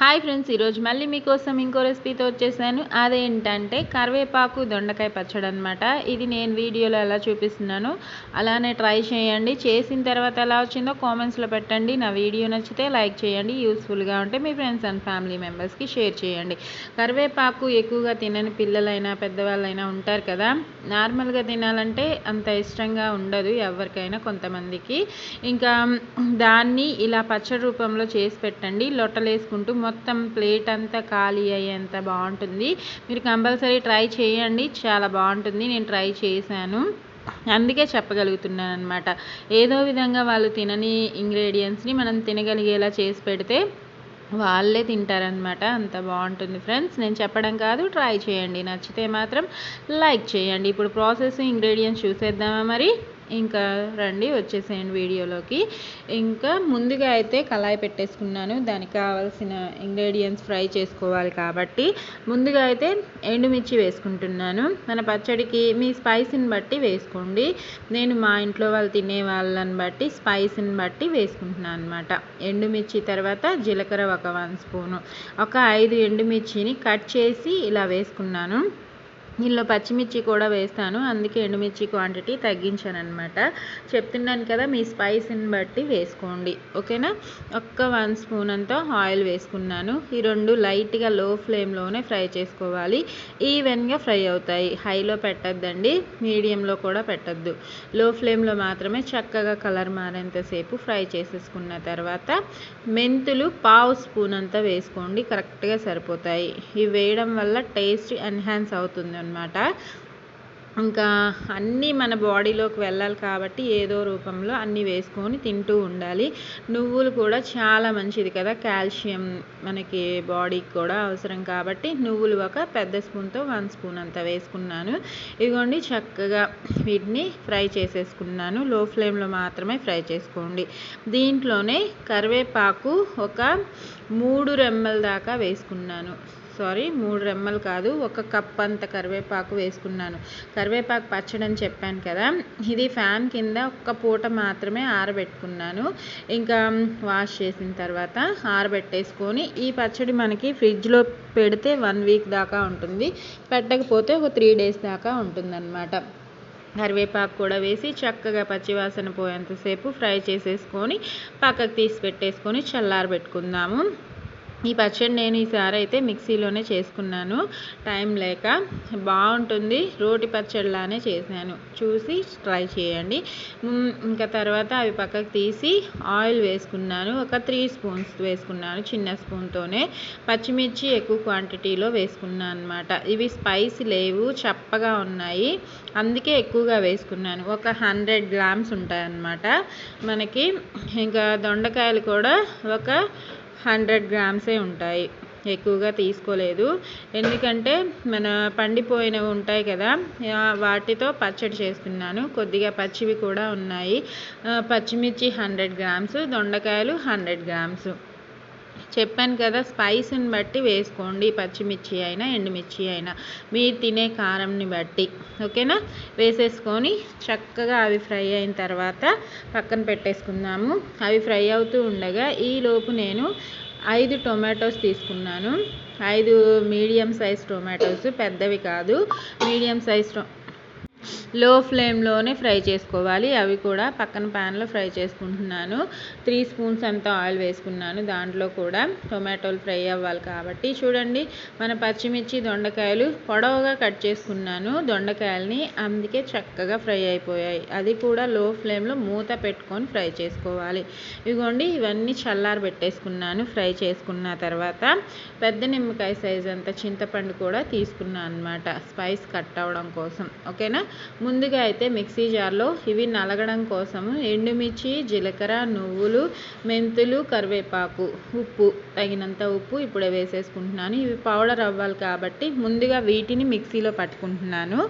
Hi friends ఈరోజు మళ్ళీ మీకోసం ఇంకో రెసిపీతో వచ్చేసాను. అదేంటంటే కరివేపాకు దొండకాయ పచ్చడి అనమాట ఇది నేను వీడియోలో ఎలా చూపిస్తున్నాను అలానే ట్రై చేయండి. చేసిన తర్వాత ఎలా వచ్చిందో కామెంట్స్లో పెట్టండి. నా వీడియో నచ్చితే లైక్ చేయండి. యూస్ఫుల్గా ఉంటే మీ ఫ్రెండ్స్ అండ్ ఫ్యామిలీ మెంబర్స్కి షేర్ చేయండి. కరివేపాకు ఎక్కువగా తినని పిల్లలైనా పెద్దవాళ్ళైనా ఉంటారు కదా. నార్మల్గా తినాలంటే అంత ఇష్టంగా ఉండదు ఎవరికైనా కొంతమందికి. ఇంకా దాన్ని ఇలా పచ్చడి రూపంలో చేసి పెట్టండి. లొట్టలేసుకుంటూ మొత్తం ప్లేట్ అంతా ఖాళీ అయ్యేంత బాగుంటుంది. మీరు కంపల్సరీ ట్రై చేయండి. చాలా బాగుంటుంది. నేను ట్రై చేశాను. అందుకే చెప్పగలుగుతున్నాను అనమాట ఏదో విధంగా వాళ్ళు తినని ఇంగ్రీడియంట్స్ని మనం తినగలిగేలా చేసి పెడితే వాళ్ళే తింటారనమాట అంత బాగుంటుంది ఫ్రెండ్స్. నేను చెప్పడం కాదు. ట్రై చేయండి. నచ్చితే మాత్రం లైక్ చేయండి. ఇప్పుడు ప్రాసెస్ ఇంగ్రీడియంట్స్ చూసేద్దామా మరి? ఇంకా రండి వచ్చేసేయండి వీడియోలోకి. ఇంకా ముందుగా అయితే కళాయి పెట్టేసుకున్నాను. దానికి కావాల్సిన ఇంగ్రీడియంట్స్ ఫ్రై చేసుకోవాలి కాబట్టి. ముందుగా అయితే ఎండుమిర్చి వేసుకుంటున్నాను. మన పచ్చడికి మీ స్పైసీని బట్టి వేసుకోండి. నేను మా ఇంట్లో వాళ్ళు తినే వాళ్ళని బట్టి స్పైసీని బట్టి వేసుకుంటున్నాను అనమాట ఎండుమిర్చి తర్వాత జీలకర్ర ఒక వన్ స్పూను. ఒక ఐదు ఎండుమిర్చిని కట్ చేసి ఇలా వేసుకున్నాను. దీనిలో పచ్చిమిర్చి కూడా వేస్తాను. అందుకే ఎండుమిర్చి క్వాంటిటీ తగ్గించాను అనమాట చెప్తున్నాను కదా మీ స్పైస్ని బట్టి వేసుకోండి. ఓకేనా? ఒక్క వన్ స్పూన్ అంతా ఆయిల్ వేసుకున్నాను. ఈ రెండు లైట్గా లో ఫ్లేమ్లోనే ఫ్రై చేసుకోవాలి. ఈవెన్గా ఫ్రై అవుతాయి. హైలో పెట్టద్దండి. మీడియంలో కూడా పెట్టద్దు. లో ఫ్లేమ్లో మాత్రమే చక్కగా కలర్ మారేంతసేపు ఫ్రై చేసేసుకున్న తర్వాత మెంతులు పావు స్పూన్ అంతా వేసుకోండి. కరెక్ట్గా సరిపోతాయి. ఇవి వేయడం వల్ల టేస్ట్ ఎన్హాన్స్ అవుతుంది అనమాట ఇంకా అన్నీ మన బాడీలోకి వెళ్ళాలి కాబట్టి ఏదో రూపంలో అన్నీ వేసుకొని తింటూ ఉండాలి. నువ్వులు కూడా చాలా మంచిది కదా. కాల్షియం మనకి బాడీకి కూడా అవసరం కాబట్టి నువ్వులు ఒక పెద్ద స్పూన్తో వన్ స్పూన్ అంత వేసుకున్నాను. ఇదిగోండి చక్కగా వీటిని ఫ్రై చేసేసుకున్నాను. లో ఫ్లేమ్లో మాత్రమే ఫ్రై చేసుకోండి. దీంట్లోనే కరివేపాకు ఒక మూడు రెమ్మల దాకా వేసుకున్నాను. సారీ మూడు రెమ్మలు కాదు ఒక కప్ అంత కరివేపాకు వేసుకున్నాను. కరివేపాకు పచ్చడి అని చెప్పాను కదా ఇది ఫ్యాన్ కింద ఒక్క పూట మాత్రమే ఆరబెట్టుకున్నాను. ఇంకా వాష్ చేసిన తర్వాత ఆరబెట్టేసుకొని ఈ పచ్చడి మనకి ఫ్రిడ్జ్లో పెడితే వన్ వీక్ దాకా ఉంటుంది. పెట్టకపోతే ఒక త్రీ డేస్ దాకా ఉంటుందన్నమాట. కరివేపాకు కూడా వేసి చక్కగా పచ్చివాసన పోయేంతసేపు ఫ్రై చేసేసుకొని పక్కకు తీసి పెట్టేసుకొని చల్లారబెట్టుకుందాము. ఈ పచ్చడి నేను ఈసారి అయితే మిక్సీలోనే చేసుకున్నాను. టైం లేక బాగుంటుంది. రోటి పచ్చడిలానే చేశాను. చూసి ట్రై చేయండి. ఇంకా తర్వాత అవి పక్కకు తీసి ఆయిల్ వేసుకున్నాను. ఒక త్రీ స్పూన్స్ వేసుకున్నాను చిన్న స్పూన్తోనే. పచ్చిమిర్చి ఎక్కువ క్వాంటిటీలో వేసుకున్నాను అనమాట ఇవి స్పైసీ లేవు చప్పగా ఉన్నాయి. అందుకే ఎక్కువగా వేసుకున్నాను. ఒక హండ్రెడ్ గ్రామ్స్ ఉంటాయన్నమాట. మనకి ఇంకా దొండకాయలు కూడా ఒక హండ్రెడ్ గ్రామ్సే ఉంటాయి. ఎక్కువగా తీసుకోలేదు. ఎందుకంటే మన పండిపోయినవి ఉంటాయి కదా వాటితో పచ్చడి చేస్తున్నాను. కొద్దిగా పచ్చివి కూడా ఉన్నాయి. పచ్చిమిర్చి హండ్రెడ్ గ్రామ్స్ దొండకాయలు హండ్రెడ్ గ్రామ్స్. చెప్పాను కదా స్పైస్ని బట్టి వేసుకోండి. పచ్చిమిర్చి అయినా ఎండుమిర్చి అయినా. మీరు తినే కారంని బట్టి. ఓకేనా? వేసేసుకొని చక్కగా అవి ఫ్రై అయిన తర్వాత పక్కన పెట్టేసుకుందాము. అవి ఫ్రై అవుతూ ఉండగా ఈలోపు నేను ఐదు టొమాటోస్ తీసుకున్నాను. ఐదు మీడియం సైజ్ టొమాటోస్ పెద్దవి కాదు. మీడియం సైజ్ టొ లో ఫ్లేమ్లోనే ఫ్రై చేసుకోవాలి. అవి కూడా పక్కన ప్యాన్లో ఫ్రై చేసుకుంటున్నాను. త్రీ స్పూన్స్ అంత ఆయిల్ వేసుకున్నాను. దాంట్లో కూడా టొమాటోలు ఫ్రై అవ్వాలి కాబట్టి. చూడండి మన పచ్చిమిర్చి దొండకాయలు పొడవుగా కట్ చేసుకున్నాను. దొండకాయలని అందుకే చక్కగా ఫ్రై అయిపోయాయి. అది కూడా లో ఫ్లేమ్లో మూత పెట్టుకొని ఫ్రై చేసుకోవాలి. ఇదిగోండి ఇవన్నీ చల్లారి పెట్టేసుకున్నాను. ఫ్రై చేసుకున్న తర్వాత పెద్ద నిమ్మకాయ సైజ్ అంత చింతపండు కూడా తీసుకున్నాను అనమాట స్పైస్ కట్ అవ్వడం కోసం. ఓకేనా? ముందుగా అయితే మిక్సీ జార్లో ఇవి నలగడం కోసము ఎండుమిర్చి జీలకర్ర నువ్వులు మెంతులు కరివేపాకు ఉప్పు తగినంత ఉప్పు ఇప్పుడే వేసేసుకుంటున్నాను. ఇవి పౌడర్ అవ్వాలి కాబట్టి ముందుగా వీటిని మిక్సీలో పట్టుకుంటున్నాను.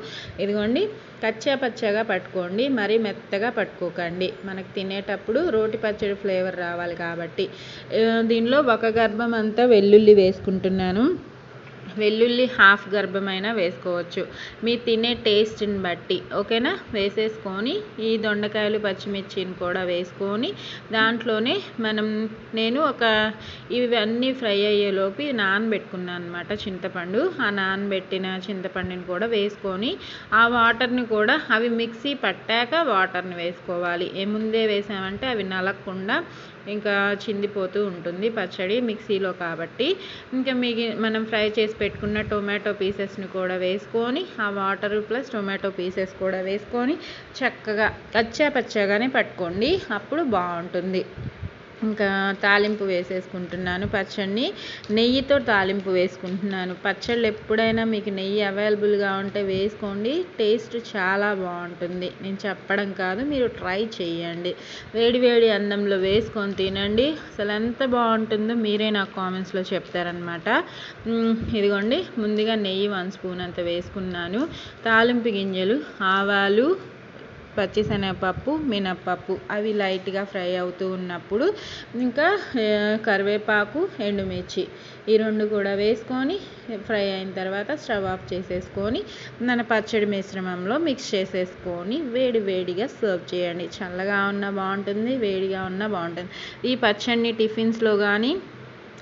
ఇదిగోండి కచ్చా పచ్చగా పట్టుకోండి మరీ మెత్తగా పట్టుకోకండి. మనకు తినేటప్పుడు రోటి పచ్చడి ఫ్లేవర్ రావాలి కాబట్టి. దీనిలో ఒక గర్భం అంతా వెల్లుల్లి వేసుకుంటున్నాను. వెల్లుల్లి హాఫ్ గర్భమైన వేసుకోవచ్చు. మీ తినే టేస్ట్ని బట్టి ఓకేనా? వేసేసుకొని ఈ దొండకాయలు పచ్చిమిర్చిని కూడా వేసుకొని దాంట్లోనే మనం నేను ఒక ఇవన్నీ ఫ్రై అయ్యేలోపు నానబెట్టుకున్నాను అనమాట చింతపండు. ఆ నానబెట్టిన చింతపండుని కూడా వేసుకొని ఆ వాటర్ని కూడా అవి మిక్సీ పట్టాక వాటర్ని వేసుకోవాలి. ఏ ముందే వేసామంటే అవి నలగకుండా ఇంకా చిందిపోతూ ఉంటుంది పచ్చడి మిక్సీలో కాబట్టి. ఇంకా మిగి మనం ఫ్రై చేసి పెట్టుకున్న టొమాటో పీసెస్ని కూడా వేసుకొని ఆ వాటర్ ప్లస్ టొమాటో పీసెస్ కూడా వేసుకొని చక్కగా కచ్చా పచ్చగానే పట్టుకోండి. అప్పుడు బాగుంటుంది. ఇంకా తాలింపు వేసేసుకుంటున్నాను పచ్చడిని. నెయ్యితో తాలింపు వేసుకుంటున్నాను. పచ్చళ్ళు ఎప్పుడైనా మీకు నెయ్యి అవైలబుల్గా ఉంటే వేసుకోండి. టేస్ట్ చాలా బాగుంటుంది. నేను చెప్పడం కాదు మీరు ట్రై చేయండి. వేడి వేడి అన్నంలో వేసుకొని తినండి. అసలు ఎంత బాగుంటుందో మీరే నాకు కామెంట్స్లో చెప్తారనమాట ఇదిగోండి ముందుగా నెయ్యి వన్ స్పూన్ అంత వేసుకున్నాను. తాలింపు గింజలు ఆవాలు పచ్చిశనగపప్పు మినప్పప్పు అవి లైట్గా ఫ్రై అవుతూ ఉన్నప్పుడు ఇంకా కరివేపాకు ఎండుమిర్చి ఈ రెండు కూడా వేసుకొని ఫ్రై అయిన తర్వాత స్టవ్ ఆఫ్ చేసేసుకొని మన పచ్చడి మిశ్రమంలో మిక్స్ చేసేసుకొని వేడి వేడిగా సర్వ్ చేయండి. చల్లగా ఉన్న బాగుంటుంది వేడిగా ఉన్న బాగుంటుంది. ఈ పచ్చడిని టిఫిన్స్లో కానీ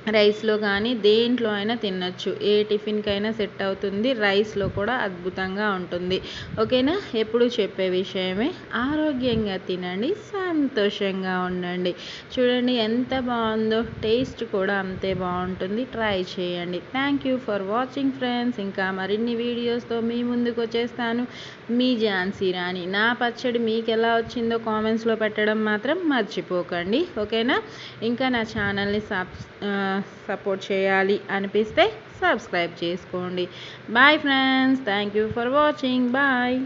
రైస్లో కానీ దేంట్లో అయినా తినచ్చు. ఏ టిఫిన్కైనా సెట్ అవుతుంది. రైస్లో కూడా అద్భుతంగా ఉంటుంది. ఓకేనా? ఎప్పుడు చెప్పే విషయమే. ఆరోగ్యంగా తినండి. సంతోషంగా ఉండండి. చూడండి ఎంత బాగుందో. టేస్ట్ కూడా అంతే బాగుంటుంది. ట్రై చేయండి. Thank you for watching friends. ఇంకా మరిన్ని వీడియోస్తో మీ ముందుకు వచ్చేస్తాను. మీ ఝాన్సీ రాణి. నా పచ్చడి మీకు ఎలా వచ్చిందో కామెంట్స్లో పెట్టడం మాత్రం మర్చిపోకండి. ఓకేనా? ఇంకా నా ఛానల్ని సబ్ సపోర్ట్ చేయాలి అనిపిస్తే సబ్స్క్రైబ్ చేసుకోండి. Bye friends thank you for watching bye